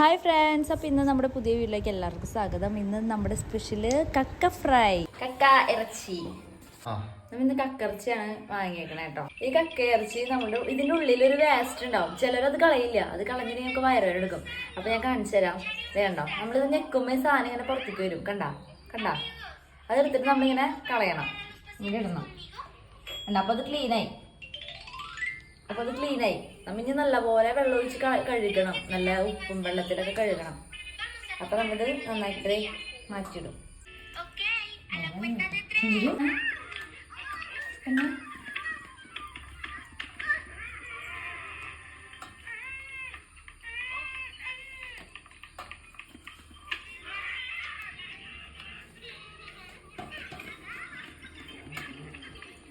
Hi friends അപ്പോൾ ഇന്ന് നമ്മുടെ പുതിയ വീട്ടിലേക്ക് എല്ലാവർക്കും സ്വാഗതം. ഇന്ന് നമ്മുടെ സ്പെഷ്യൽ കക്ക ഫ്രൈ കക്ക ഇറച്ചി. ആ. നമ്മൾ ഇന്ന് കക്കിറച്ചിയാണ് വാങ്ങിയേക്കണേ കേട്ടോ ഈ കക്ക ഇറച്ചി നമ്മുടെ ഇതിന്റെ ഉള്ളിൽ ഒരു വേസ്റ്റ് ഉണ്ടാവും ചിലരത് കളയില്ല. അത് കളഞ്ഞിട്ട് ഞങ്ങൾക്ക് വയറുകളെടുക്കും അപ്പൊ ഞാൻ കാണിച്ചു തരാം. വേണ്ടോ കണ്ടോ? നമ്മളിത് ഞെക്കുമ്പോൾ ഈ സാധനം ഇങ്ങനെ പുറത്തേക്ക് വരും. കണ്ട? കണ്ട? അതെടുത്തിട്ട് നമ്മളിങ്ങനെ കളയണം. ഇങ്ങനെ ഇടണം. അപ്പൊ അത് ക്ലീനായി അപ്പൊ അത് ആയി. നമ്മ ഇനി നല്ലപോലെ വെള്ളം ഒഴിച്ച് കഴുകണം. നല്ല ഉപ്പും വെള്ളത്തിലൊക്കെ കഴുകണം. അപ്പൊ നമ്മത് നന്നായിട്ട് മാറ്റിയിടും. അങ്ങനെ. പിന്നെ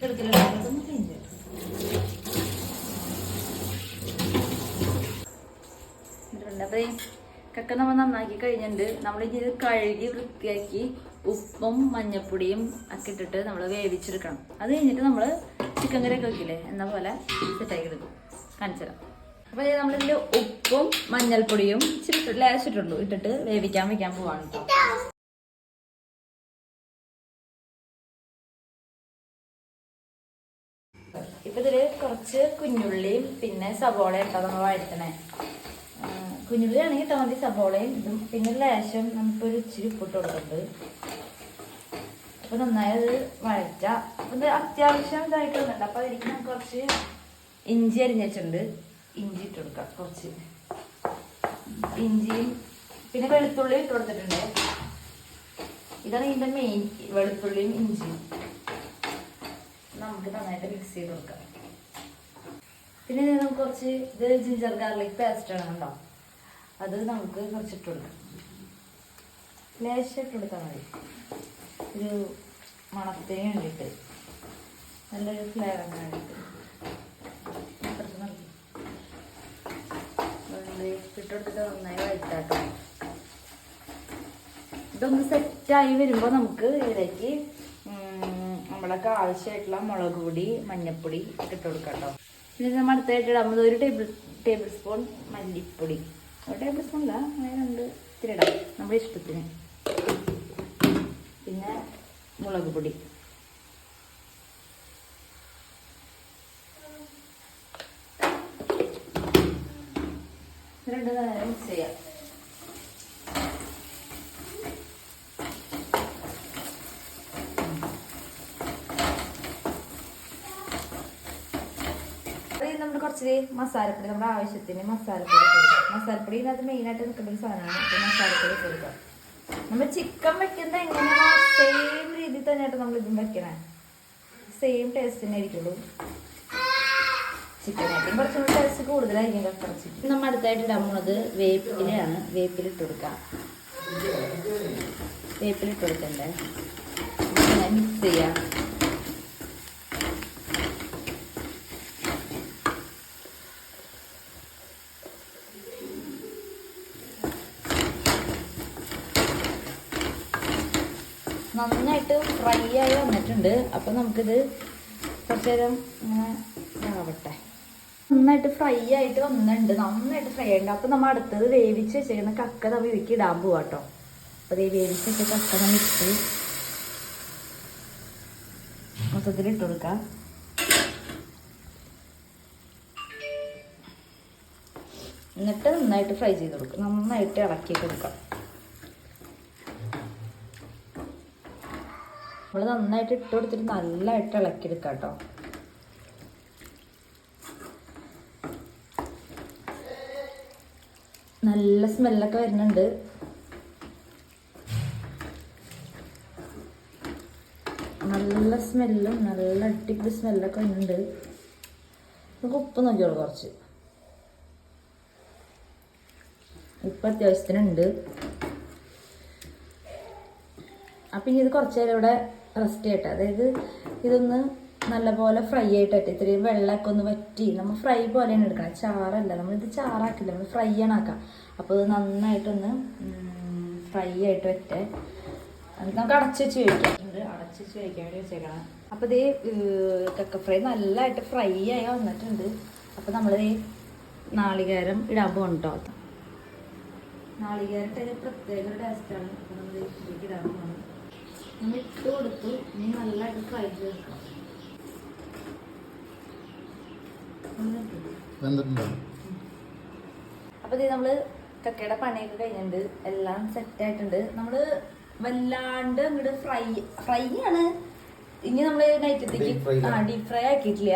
ചെറുതിലുണ്ടാകുന്ന clean ചെയ്യണം. ഇട്ടിട്ടുണ്ട്. അപ്പൊ ഈ കക്ക നമ്മൾ നന്നാക്കി കഴിഞ്ഞിട്ടുണ്ട്. നമ്മൾ ഇത് കഴുകി വൃത്തിയാക്കി ഉപ്പും മഞ്ഞപ്പൊടിയും ഒക്കെ ഇട്ടിട്ട് നമ്മൾ വേവിച്ചെടുക്കണം. അത് കഴിഞ്ഞിട്ട് നമ്മൾ ചിക്കൻ കറി ഒക്കെ വെക്കില്ലേ? എന്ന പോലെ സെറ്റാക്കി എടുക്കും. കാണിച്ചു അപ്പൊ നമ്മളിതിൽ ഉപ്പും മഞ്ഞൾപ്പൊടിയും ഇച്ചിരി ലേശിട്ടുള്ളൂ ഇട്ടിട്ട് വേവിക്കാൻ വെക്കാൻ പോവാണ് ഇപ്പൊ ഇതിൽ കുറച്ച് കുഞ്ഞുള്ളിയും പിന്നെ സവോളയും ഇട്ടാ നമ്മൾ വഴറ്റണേ. ആ, തോന്നി സബോളയും ഇതും. പിന്നെ ലേശം നമുക്കൊരു ഇച്ചിരി ഉപ്പിട്ട് കൊടുക്കുന്നുണ്ട് അപ്പൊ നന്നായി അത് വഴച്ച ഇത് അത്യാവശ്യം ഇതായിട്ട് വന്നിട്ടുണ്ട് അപ്പൊ അതിലേക്ക് നമുക്ക് കുറച്ച് ഇഞ്ചി അരിഞ്ഞിട്ടുണ്ട്. ഇഞ്ചി ഇട്ട് കൊടുക്കാം കുറച്ച്. ഇഞ്ചിയും പിന്നെ വെളുത്തുള്ളി ഇട്ട് കൊടുത്തിട്ടുണ്ട്. ഇതാണ് ഇതിന്റെ മെയിൻ വെളുത്തുള്ളിയും ഇഞ്ചിയും. നമുക്ക് നന്നായിട്ട് മിക്സ് ചെയ്ത് കൊടുക്കാം. പിന്നെ നമുക്ക് കുറച്ച് ഇത് ജിഞ്ചർ ഗാർലിക് പേസ്റ്റ് ആണ് കണ്ടോ അത് നമുക്ക് കുറച്ചിട്ടുണ്ട്. ലേശമായിട്ട് കൊടുത്താൽ മതി. ഒരു മണത്തിന് വേണ്ടിയിട്ട് നല്ലൊരു ഫ്ലേവർ വേണ്ടിയിട്ട് ഇട്ടെടുത്തിട്ട് നന്നായി വഴറ്റാട്ടോ. ഇതൊന്ന് സെറ്റായി വരുമ്പോൾ നമുക്ക് ഇതിലേക്ക് നമ്മളൊക്കെ ആവശ്യമായിട്ടുള്ള മുളക് പൊടി മഞ്ഞപ്പൊടി ഇട്ടിട്ട് ഇട്ട് കൊടുക്കാം കേട്ടോ പിന്നെ നമ്മൾ അടുത്തായിട്ട് ഇടാൻ ഒരു ടേബിൾ ടേബിൾ സ്പൂൺ മല്ലിപ്പൊടി. ഒരു ടേബിൾ സ്പൂൺ അല്ല അങ്ങനെ രണ്ട് ഇത്തിരി ഇടാം. നമ്മുടെ ഇഷ്ടത്തിന്. പിന്നെ മുളക് പൊടി. ഇത് രണ്ട് നേരം മിക്സ് ചെയ്യാം അത് നമ്മൾ കുറച്ച് മസാലപ്പൊടി നമ്മുടെ ആവശ്യത്തിന് മസാലപ്പൊടി. മസാലപ്പൊടി ഇതിനകത്ത് മെയിനായിട്ട് നിൽക്കുന്ന ഒരു സാധനമാണ് അപ്പോൾ മസാലപ്പൊടി കൊടുക്കുക. കൊടുക്കാം നമ്മൾ ചിക്കൻ വെക്കുന്നത് എങ്ങനെയാണോ സെയിം രീതിയിൽ തന്നെയായിട്ട് നമ്മൾ ഇതും വെക്കണേ. സെയിം ടേസ്റ്റ് തന്നെ ആയിരിക്കുള്ളൂ. ചിക്കനായിട്ടും കുറച്ചും കൂടി ടേസ്റ്റ് കൂടുതലായിരിക്കും കുറച്ച്. നമ്മൾ അടുത്തായിട്ട് ഇടാൻ പോണത് വേപ്പിലയാണ്. വേപ്പിലിട്ട് കൊടുക്കാം. വേപ്പിലിട്ട് കൊടുക്കണ്ടേ? മിക്സ് ചെയ്യാം. നന്നായിട്ട് ഫ്രൈ ആയി വന്നിട്ടുണ്ട്. അപ്പം നമുക്കിത് കുറച്ച് നേരം ഇതാവട്ടെ. നന്നായിട്ട് ഫ്രൈ ആയിട്ട് വന്നിട്ടുണ്ട്. നന്നായിട്ട് ഫ്രൈ ആയിട്ടുണ്ട്. അപ്പം നമ്മൾ അടുത്തത് വേവിച്ച് വെച്ചേക്കുന്ന കക്ക നമ്മൾ ഇതിക്ക് ഇടാൻ പോവാ കേട്ടോ അപ്പോൾ ഇത് വേവിച്ച് വെച്ച കക്ക നമ്മൾ ഇട്ട് മൊത്തത്തിൽ ഇട്ട് കൊടുക്കാം. എന്നിട്ട് നന്നായിട്ട് ഫ്രൈ ചെയ്ത് കൊടുക്കും. നന്നായിട്ട് ഇളക്കി കൊടുക്കാം. നമ്മൾ നന്നായിട്ട് ഇട്ട് കൊടുത്തിട്ട് നല്ലതായിട്ട് ഇളക്കിയെടുക്കാം കേട്ടോ നല്ല സ്മെല്ലൊക്കെ വരുന്നുണ്ട്. നല്ല സ്മെല്ലും നല്ല അടിപൊളി സ്മെല്ലൊക്കെ ഉണ്ട് നമുക്ക് ഉപ്പ് നോക്കിയോളൂ കുറച്ച്. ഉപ്പ് അത്യാവശ്യത്തിനുണ്ട്. അപ്പം ഇനി ഇത് കുറച്ച് നേരം ഇവിടെ റെസ്റ്റ് ചെയ്യട്ടെ. അതായത് ഇതൊന്ന് നല്ലപോലെ ഫ്രൈ ആയിട്ടെ ഇത്രയും വെള്ളമൊക്കെ ഒന്ന് വറ്റി. നമ്മൾ ഫ്രൈ പോലെയാണ് എടുക്കണം ചാറല്ല. നമ്മളിത് ചാറാക്കില്ല. നമ്മൾ ഫ്രൈ ആണ് ആക്കാം അപ്പോൾ ഇത് നന്നായിട്ടൊന്ന് ഫ്രൈ ആയിട്ട് വറ്റേ നമുക്ക് അടച്ച് വെച്ച് കഴിക്കാം ഇത് അടച്ച് വെച്ച് കഴിക്കാൻ വേണ്ടി വെച്ചേക്കണം. അപ്പോൾ ഇതേ കക്ക ഫ്രൈ നല്ലതായിട്ട് ഫ്രൈ ആയി വന്നിട്ടുണ്ട്. അപ്പോൾ നമ്മൾ നാളികേരം ഇടാൻ പോകണം കേട്ടോ നാളികേരത്തെ പ്രത്യേക ടേസ്റ്റാണ് അപ്പോൾ നമ്മൾ ഇതിലേക്ക് ഇടാൻ പോകുന്നത് നമ്മൾ ഇട്ട് കൊടുത്തു ഇനി നല്ലതായിട്ട് ഫ്രൈ. വെന്തിട്ടുണ്ടോ? അപ്പൊ ഇത് നമ്മൾ കക്കയുടെ പണിയൊക്കെ കഴിഞ്ഞിട്ടുണ്ട്. എല്ലാം സെറ്റ് ആയിട്ടുണ്ട്. നമ്മൾ വല്ലാണ്ട് അങ്ങോട്ട് ഫ്രൈ ഫ്രൈ ആണ്. ഇനി നമ്മൾ നൈറ്റത്തേക്ക് ആ ഡീപ് ഫ്രൈ ആക്കിയിട്ടില്ല.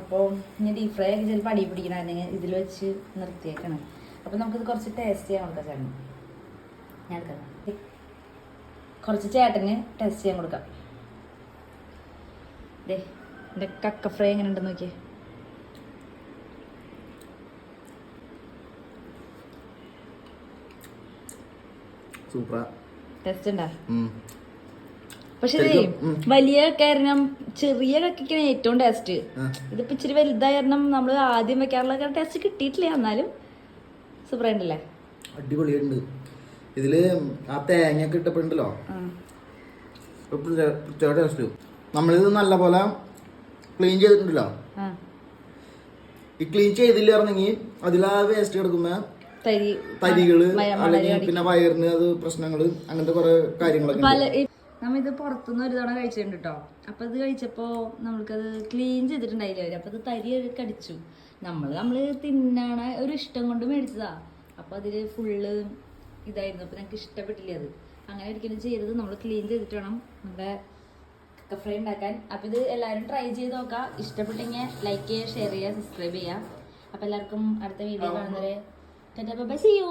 അപ്പോൾ അപ്പൊ ഇനി ഡീപ് ഫ്രൈ ആക്കി ചിലപ്പോൾ അടി പിടിക്കണമെങ്കിൽ ഇതിൽ വെച്ച് നിർത്തിയേക്കണം. അപ്പൊ നമുക്കിത് കുറച്ച് ടേസ്റ്റ് ചെയ്യാൻ കൊടുക്കാം ചേട്ടൻ ഞാൻ എടുക്കാം. കുറച്ച് ചേട്ടന് ടെസ്റ്റ് ചെയ്യാൻ കൊടുക്കാം. ദേ എന്റെ കക്ക ഫ്രൈ എങ്ങനെ ഉണ്ടെന്ന് നോക്കിയേ. സൂപ്പർ ടെസ്റ്റ് ഉണ്ടാ. പക്ഷേ വലിയ കാരണം ചെറിയ കക്കിക്കാണ് ഏറ്റവും ടേസ്റ്റ്. ഇതിപ്പോ ഇച്ചിരി വലുതായ കാരണം നമ്മൾ ആദ്യം വെക്കാറുള്ള ടേസ്റ്റ് കിട്ടിയിട്ടില്ല എന്നാലും സൂപ്പർ ഉണ്ടല്ലേ അടിപൊളിയുണ്ട് ഇതിൽ ആ തേങ്ങയൊക്കെ ഇട്ടപ്പോഴുണ്ടല്ലോ. ടേസ്റ്റ് നമ്മളിത് നല്ല പോലെ ക്ലീൻ ചെയ്തിട്ടുണ്ടല്ലോ ഈ ക്ലീൻ ചെയ്തില്ലായിരുന്നെങ്കിൽ അതിൽ ആ വേസ്റ്റ് കിടക്കുമ്പോ തരി തരികൾ അല്ലെങ്കിൽ. പിന്നെ വയറിന് അത് പ്രശ്നങ്ങൾ അങ്ങനത്തെ കുറെ കാര്യങ്ങളൊക്കെ പല ഉണ്ട്. നമ്മ ഇത് പുറത്തുനിന്ന് ഒരു തവണ കഴിച്ചിട്ടുണ്ട് കേട്ടോ അപ്പൊ ഇത് കഴിച്ചപ്പോ നമ്മൾക്കത് ക്ലീൻ ചെയ്തിട്ടുണ്ടായില്ല അവർ. അപ്പൊ അത് തരി കടിച്ചു. നമ്മൾ നമ്മൾ തിന്നാണ ഒരു ഇഷ്ടം കൊണ്ട് മേടിച്ചതാ. അപ്പൊ അതിൽ ഫുള്ള് ഇതായിരുന്നു. അപ്പോൾ ഞങ്ങൾക്ക് ഇഷ്ടപ്പെട്ടില്ല അത്? അങ്ങനെ ഒരിക്കലും ചെയ്യരുത് നമ്മൾ ക്ലീൻ ചെയ്തിട്ട് വേണം നമ്മുടെ കക്ക ഫ്രൈ ഉണ്ടാക്കാൻ. അപ്പോൾ ഇത് എല്ലാവരും ട്രൈ ചെയ്ത് നോക്കാം. ഇഷ്ടപ്പെട്ടെങ്കിൽ ലൈക്ക് ചെയ്യുക ഷെയർ ചെയ്യുക സബ്സ്ക്രൈബ് ചെയ്യുക. അപ്പൊ എല്ലാവർക്കും അടുത്ത വീഡിയോ കാണുന്നവരെ. By C U